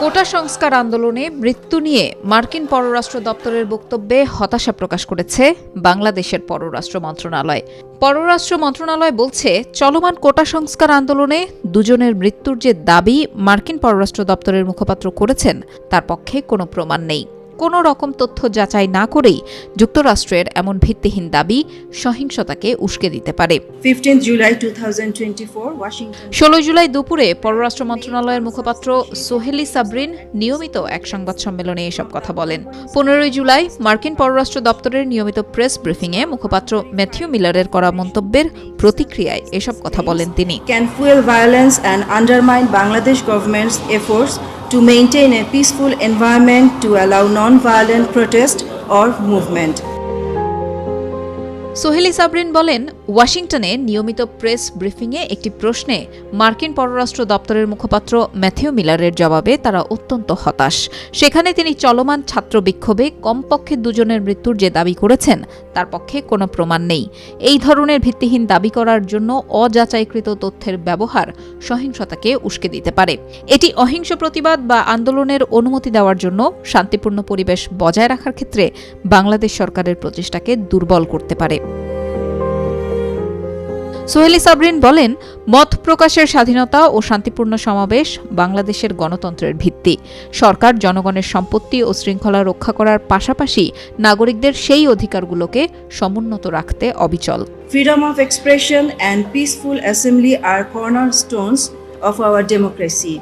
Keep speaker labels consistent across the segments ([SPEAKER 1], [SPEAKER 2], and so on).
[SPEAKER 1] কোটা সংস্কার আন্দোলনে মৃত্যু নিয়ে মার্কিন পররাষ্ট্র দপ্তরের বক্তব্যে হতাশা প্রকাশ করেছে বাংলাদেশের পররাষ্ট্র মন্ত্রণালয়। পররাষ্ট্র মন্ত্রণালয় বলছে, চলমান কোটা সংস্কার আন্দোলনে দুজনের মৃত্যুর যে দাবি মার্কিন পররাষ্ট্র দপ্তরের মুখপাত্র করেছেন, তার পক্ষে কোনো প্রমাণ নেই। কোনো রকম তথ্য যাচাই না করেই যুক্তরাষ্ট্রের এমন ভিত্তিহীন দাবি সহিংসতাকে উস্কে দিতে পারে
[SPEAKER 2] 15th July 2024, Washington.
[SPEAKER 1] ষোলো জুলাই দুপুরে পররাষ্ট্র মন্ত্রণালয়ের মুখপাত্র সোহেলি সাবরিন নিয়মিত এক সংবাদ সম্মেলনে এসব কথা বলেন পনেরোই জুলাই মার্কিন পররাষ্ট্র দপ্তরের নিয়মিত প্রেস ব্রিফিংয়ে মুখপাত্র ম্যাথিউ মিলারের করা মন্তব্যের প্রতিক্রিয়ায় এসব কথা বলেন তিনি
[SPEAKER 2] Can fuel violence and undermine Bangladesh government's efforts to maintain a peaceful environment to allow non-violent protest or movement.
[SPEAKER 1] Soheli Sabrin বলেন ওয়াশিংটনে নিয়মিত প্রেস ব্রিফিংয়ে একটি প্রশ্নে মার্কিন পররাষ্ট্র দপ্তরের মুখপাত্র ম্যাথিউ মিলারের জবাবে তারা অত্যন্ত হতাশ। সেখানে তিনি চলমান ছাত্র বিক্ষোভে কমপক্ষে দুজনের মৃত্যুর যে দাবি করেছেন, তার পক্ষে কোনো প্রমাণ নেই। এই ধরনের ভিত্তিহীন দাবি করার জন্য অযাচাইকৃত তথ্যের ব্যবহার সহিংসতাকে উস্কে দিতে পারে। এটি অহিংস প্রতিবাদ বা আন্দোলনের অনুমতি দেওয়ার জন্য শান্তিপূর্ণ পরিবেশ বজায় রাখার ক্ষেত্রে বাংলাদেশ সরকারের প্রচেষ্টাকে দুর্বল করতে পারে। সোহেলি সাবরিন বলেন, মত প্রকাশের স্বাধীনতা ও শান্তিপূর্ণ সমাবেশ বাংলাদেশের গণতন্ত্রের ভিত্তি। সরকার জনগণের সম্পত্তি ও শৃঙ্খলা রক্ষা করার পাশাপাশি নাগরিকদের সেই অধিকারগুলোকে সমুন্নত রাখতে অবিচল।
[SPEAKER 2] Freedom of expression and peaceful assembly are corner stones of our democracy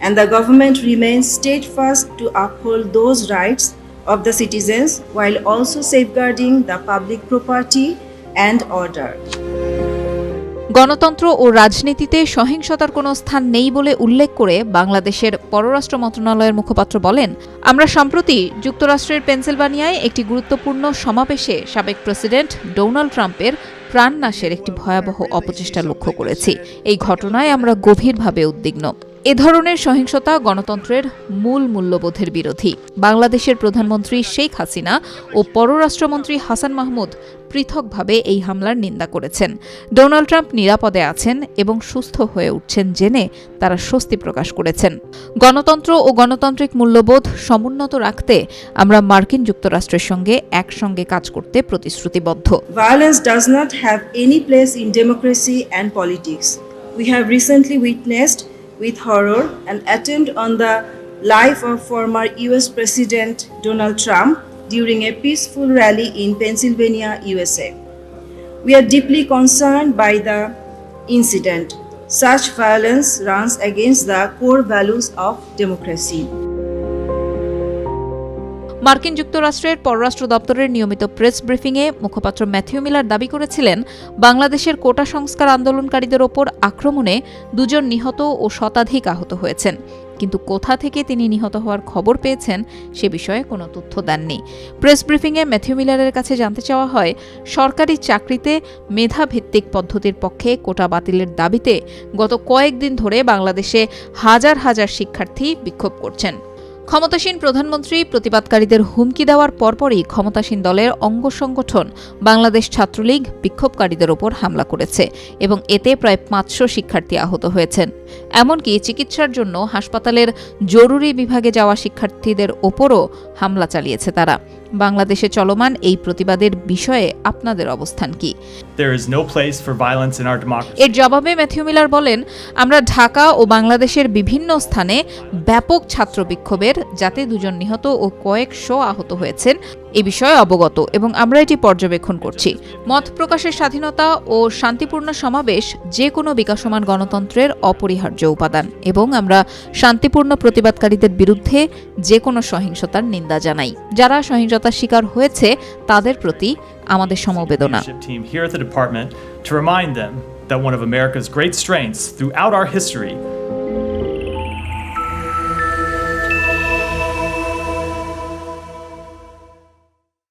[SPEAKER 2] and the government remain state first to uphold those rights of the citizens while also safeguarding the public property and order
[SPEAKER 1] গণতন্ত্র ও রাজনীতিতে সহিংসতার কোনো স্থান নেই বলে উল্লেখ করে বাংলাদেশের পররাষ্ট্র মন্ত্রণালয়ের মুখপাত্র বলেন, আমরা সম্প্রতি যুক্তরাষ্ট্রের পেনসিলভানিয়ায় একটি গুরুত্বপূর্ণ সমাবেশে সাবেক প্রেসিডেন্ট ডোনাল্ড ট্রাম্পের প্রাণনাশের একটি ভয়াবহ অপচেষ্টা লক্ষ্য করেছি। এই ঘটনায় আমরা গভীরভাবে উদ্বিগ্ন। এ ধরনের সহিংসতা গণতন্ত্রের মূল মূল্যবোধের বিরোধী। বাংলাদেশের প্রধানমন্ত্রী শেখ হাসিনা ও পররাষ্ট্রমন্ত্রী হাসান মাহমুদ পৃথকভাবে এই হামলার নিন্দা করেছেন। ডোনাল্ড ট্রাম্প নিরাপদে আছেন এবং সুস্থ হয়ে উঠছেন জেনে তারা স্বস্তি প্রকাশ করেছেন। গণতন্ত্র ও গণতান্ত্রিক মূল্যবোধ সমুন্নত রাখতে আমরা মার্কিন যুক্তরাষ্ট্রের সঙ্গে একসঙ্গে কাজ করতে প্রতিশ্রুতিবদ্ধ।
[SPEAKER 2] Violence does not have any place in democracy and politics. We have recently witnessed with horror an attempt on the life of former US President Donald Trump during a peaceful rally in Pennsylvania, USA. We are deeply concerned by the incident. Such violence runs against the core values of democracy.
[SPEAKER 1] মার্কিন যুক্তরাষ্ট্রের পররাষ্ট্র দপ্তরের নিয়মিত press ব্রিফিংয়ে মুখপাত্র Matthew Miller দাবি করেছিলেন, বাংলাদেশের কোটা সংস্কার আন্দোলনকারীদের ওপর আক্রমণে দুজন নিহত ও শতাধিক আহত হয়েছেন। কিন্তু কোথা থেকে তিনি নিহত হওয়ার খবর পেয়েছেন সে বিষয়ে কোনো তথ্য দেননি। প্রেস ব্রিফিংয়ে ম্যাথিউ মিলারের কাছে জানতে চাওয়া হয়, সরকারি চাকরিতে মেধাভিত্তিক পদ্ধতির পক্ষে কোটা বাতিলের দাবিতে গত কয়েকদিন ধরে বাংলাদেশে হাজার হাজার শিক্ষার্থী বিক্ষোভ করছেন। ক্ষমতাসীন প্রধানমন্ত্রী প্রতিবাদকারীদের হুমকি দেওয়ার পরপরই ক্ষমতাসীন দলের অঙ্গ সংগঠন বাংলাদেশ ছাত্রলীগ বিক্ষোভকারীদের ওপর হামলা করেছে এবং এতে প্রায় পাঁচশো শিক্ষার্থী আহত হয়েছেন। এমনকি চিকিৎসার জন্য হাসপাতালের জরুরি বিভাগে যাওয়া শিক্ষার্থীদের ওপরও হামলা চালিয়েছে তারা। বাংলাদেশে চলমান এই প্রতিবাদের বিষয়ে আপনাদের অবস্থান কি. এর জবাবে ম্যাথিউ মিলার বলেন আমরা ঢাকা ও বাংলাদেশের বিভিন্ন স্থানে ব্যাপক ছাত্র বিক্ষোভের যাতে দুজন নিহত ও কয়েকশো আহত হয়েছেন এ বিষয়ে অবগত এবং আমরা এটি পর্যবেক্ষণ করছি। মত প্রকাশের স্বাধীনতা ও শান্তিপূর্ণ সমাবেশ যে কোনো বিকাশমান গণতন্ত্রের অপরিহার্য উপাদান এবং আমরা শান্তিপূর্ণ প্রতিবাদকারীদের বিরুদ্ধে যে কোনো সহিংসতার নিন্দা জানাই। যারা সহিংসতার শিকার হয়েছে, তাদের প্রতি আমাদের সমবেদনা।
[SPEAKER 3] That one of America's great strengths throughout our history